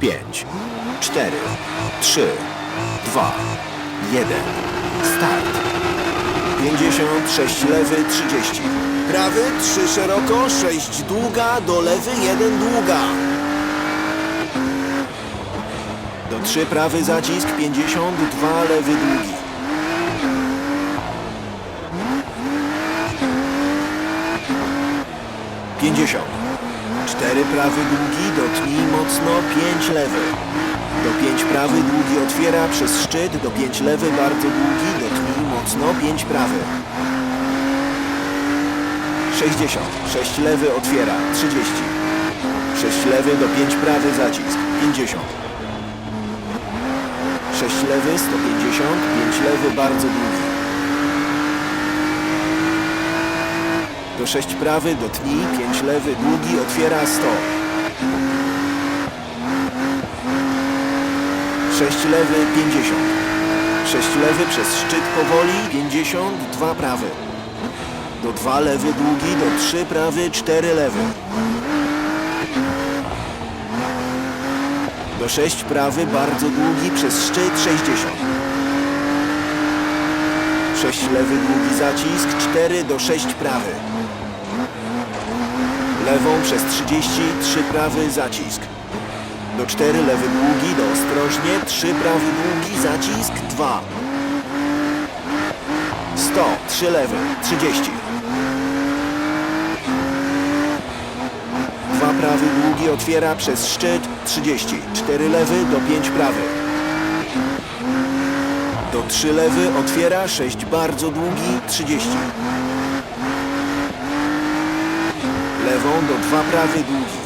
5, 4, 3, 2, 1. Start. 56 lewy, 30. Prawy 3 szeroko, 6 długa, do lewy 1 długa. Do 3 prawy zacisk, 52 lewy długi. Pięćdziesiąt. Cztery prawy długi, dotnij mocno, pięć lewy. Do pięć prawy długi otwiera przez szczyt, do pięć lewy bardzo długi, dotnij mocno, pięć prawy. 60. 6 lewy otwiera, 30. 6 lewy do 5 prawy zacisk, 50. 6 lewy, 150, 5 lewy bardzo długi. Do 6 prawy dotnij, 5 lewy długi otwiera 100. 6 lewy 50. 6 lewy przez szczyt powoli 50, 2 prawy. Do 2 lewy długi, do 3 prawy, 4 lewy. Do 6 prawy bardzo długi przez szczyt 60. 6 lewy długi zacisk, 4 do 6 prawy. Lewą przez 30, 3 prawy zacisk. Do 4 lewy długi, do ostrożnie, 3 prawy długi, zacisk, 2. 100, 3 lewy, 30. 2 prawy długi otwiera przez szczyt, 30. 4 lewy do 5 prawy. Do 3 lewy otwiera 6 bardzo długi, 30. Lewą do 2 prawy długi.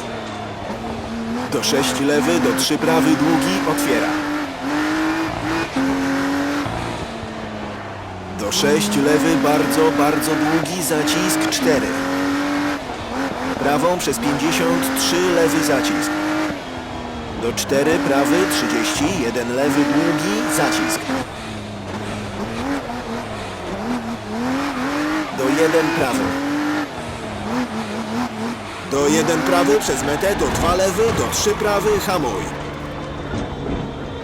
Do 6 lewy, do 3 prawy długi otwiera. Do 6 lewy bardzo, bardzo długi zacisk 4. Prawą przez 53 lewy zacisk. Do 4 prawy 30, 1 lewy długi zacisk. Do 1 prawy. Do 1 prawy przez metę, do 2 lewy, do 3 prawy hamuj.